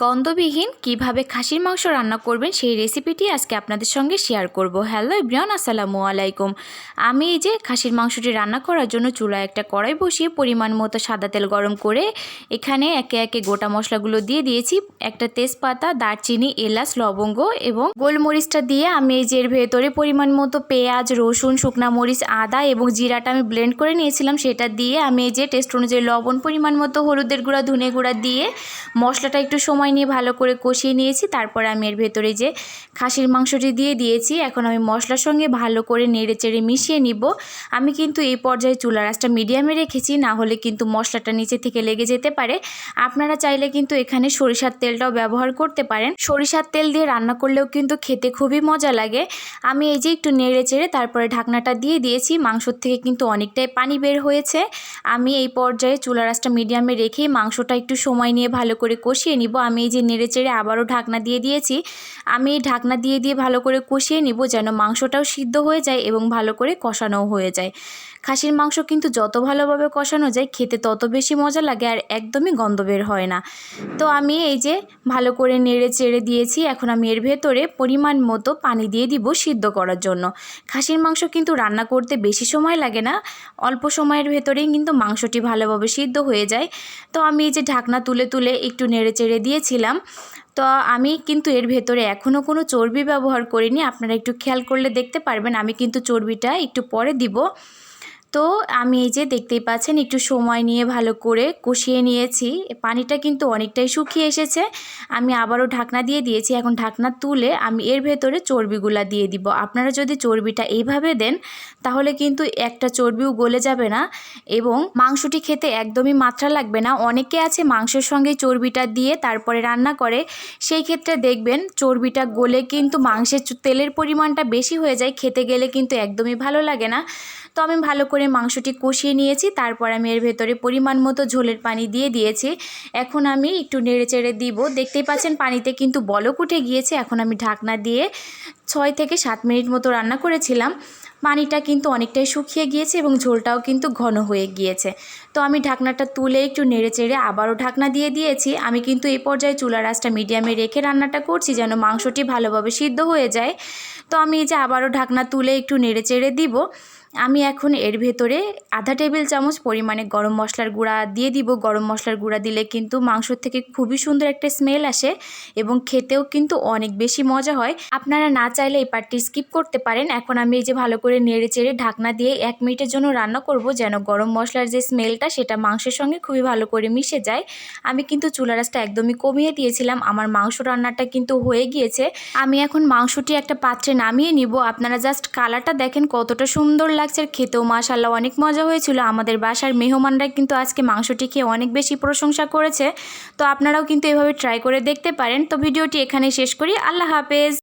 গন্ধবিহীন কীভাবে খাসির মাংস রান্না করবেন সেই রেসিপিটি আজকে আপনাদের সঙ্গে শেয়ার করব। হ্যালো ইব্রিয়ান আসসালামু আলাইকুম। আমি এই যে খাসির মাংসটি রান্না করার জন্য চুলায় একটা কড়াই বসিয়ে পরিমাণ মতো সাদা তেল গরম করে এখানে একে একে গোটা মশলাগুলো দিয়ে দিয়েছি। একটা তেজপাতা, দারচিনি, এলাচ, লবঙ্গ এবং গোলমরিচটা দিয়ে আমি এই যে এর ভেতরে পরিমাণ মতো পেঁয়াজ, রসুন, শুকনা মরিচ, আদা এবং জিরাটা আমি ব্লেন্ড করে নিয়েছিলাম। সেটা দিয়ে আমি এই যে টেস্ট অনুযায়ী লবণ, পরিমাণ মতো হলুদের গুঁড়া, ধনে গুঁড়া দিয়ে মশলাটা একটু সময় নিয়ে ভালো করে কষিয়ে নিয়েছি। তারপর আমি এর ভেতরে যে খাসির মাংসটি দিয়ে দিয়েছি, এখন আমি মশলার সঙ্গে ভালো করে নেড়ে চেড়ে মিশিয়ে নিব। আমি কিন্তু এই পর্যায়ে চুলা রাসটা মিডিয়ামে রেখেছি, না হলে কিন্তু মশলাটা নিচে থেকে লেগে যেতে পারে। আপনারা চাইলে কিন্তু এখানে সরিষার তেলটাও ব্যবহার করতে পারেন। সরিষার তেল দিয়ে রান্না করলেও কিন্তু খেতে খুবই মজা লাগে। আমি এই যে একটু নেড়ে চেড়ে তারপরে ঢাকনাটা দিয়ে দিয়েছি। মাংসর থেকে কিন্তু অনেকটাই পানি বের হয়েছে। আমি এই পর্যায়ে চুলা রাসটা মিডিয়ামে রেখে মাংসটা একটু সময় নিয়ে ভালো করে কষিয়ে নিব। আমি এই যে নেড়ে চেড়ে আবারও ঢাকনা দিয়ে দিয়েছি। আমি এই ঢাকনা দিয়ে দিয়ে ভালো করে কষিয়ে নিব যেন মাংসটাও সিদ্ধ হয়ে যায় এবং ভালো করে কষানোও হয়ে যায়। খাসির মাংস কিন্তু যত ভালোভাবে কষানো যায়, খেতে তত বেশি মজা লাগে আর একদমই গন্ধ বের হয় না। তো আমি এই যে ভালো করে নেড়ে চেড়ে দিয়েছি। এখন আমি এর ভেতরে পরিমাণ মতো পানি দিয়ে দিব সিদ্ধ করার জন্য। খাসির মাংস কিন্তু রান্না করতে বেশি সময় লাগে না, অল্প সময়ের ভেতরেই কিন্তু মাংসটি ভালোভাবে সিদ্ধ হয়ে যায়। তো আমি এই যে ঢাকনা তুলে তুলে একটু নেড়ে চেড়ে দিয়েছিলাম। তো আমি কিন্তু এর ভেতরে এখনও কোনো চর্বি ব্যবহার করিনি, আপনারা একটু খেয়াল করলে দেখতে পারবেন, আমি কিন্তু চর্বিটা একটু পরে দিব। তো আমি এই যে দেখতেই পাচ্ছেন, একটু সময় নিয়ে ভালো করে কষিয়ে নিয়েছি। পানিটা কিন্তু অনেকটাই শুকিয়ে এসেছে। আমি আবারও ঢাকনা দিয়ে দিয়েছি। এখন ঢাকনা তুলে আমি এর ভেতরে চর্বিগুলা দিয়ে দিব। আপনারা যদি চর্বিটা এইভাবে দেন, তাহলে কিন্তু একটা চর্বিও গলে যাবে না এবং মাংসটি খেতে একদমই মাত্রা লাগবে না। অনেকে আছে মাংসের সঙ্গে চর্বিটা দিয়ে তারপরে রান্না করে। সেই ক্ষেত্রে দেখবেন চর্বিটা গলে কিন্তু মাংসের তেলের পরিমাণটা বেশি হয়ে যায়। খেতে গেলে কিন্তু একদমই ভালো লাগে না। তো আমি ভালো করে মাংসটি কষিয়ে নিয়েছি, তারপর আমি এর ভেতরে পরিমাণ মতো ঝোলের পানি দিয়ে দিয়েছি। এখন আমি একটু নেড়ে চেড়ে দিব। দেখতেই পাচ্ছেন পানিতে কিন্তু বলক উঠে গিয়েছে। এখন আমি ঢাকনা দিয়ে ছয় থেকে সাত মিনিট মতো রান্না করেছিলাম। পানিটা কিন্তু অনেকটাই শুকিয়ে গিয়েছে এবং ঝোলটাও কিন্তু ঘন হয়ে গিয়েছে। তো আমি ঢাকনাটা তুলে একটু নেড়ে চেড়ে আবারও ঢাকনা দিয়ে দিয়েছি। আমি কিন্তু এই পর্যায়ে চুলা রাসটা মিডিয়ামে রেখে রান্নাটা করছি যেন মাংসটি ভালোভাবে সিদ্ধ হয়ে যায়। তো আমি এই যে আবারও ঢাকনা তুলে একটু নেড়ে চেড়ে দিব। আমি এখন এর ভেতরে আধা টেবিল চামচ পরিমাণে গরম মশলার গুঁড়া দিয়ে দিব। গরম মশলার গুঁড়া দিলে কিন্তু মাংসর থেকে খুবই সুন্দর একটা স্মেল আসে এবং খেতেও কিন্তু অনেক বেশি মজা হয়। আপনারা না চাইলে এই পার্টটি স্কিপ করতে পারেন। এখন আমি এই যে ভালো করে নেড়ে চেড়ে ঢাকনা দিয়ে এক মিনিটের জন্য রান্না করব যেন গরম মশলার যে স্মেলটা সেটা মাংসের সঙ্গে খুবই ভালো করে মিশে যায়। আমি কিন্তু চুলা রাসটা একদমই কমিয়ে দিয়েছিলাম। আমার মাংস রান্নাটা কিন্তু হয়ে গিয়েছে। আমি এখন মাংসটি একটা পাত্রে নামিয়ে নিব। আপনারা জাস্ট কালারটা দেখেন কতটা সুন্দর লাগে লাগছে খেতেও মাশাল্লাহ অনেক মজা হয়েছিল। আমাদের বাসার মেহমানরা কিন্তু আজকে মাংসটি খেয়ে অনেক বেশি প্রশংসা করেছে। তো আপনারাও কিন্তু এভাবে ট্রাই করে দেখতে পারেন। তো ভিডিওটি এখানে শেষ করি। আল্লাহ হাফেজ।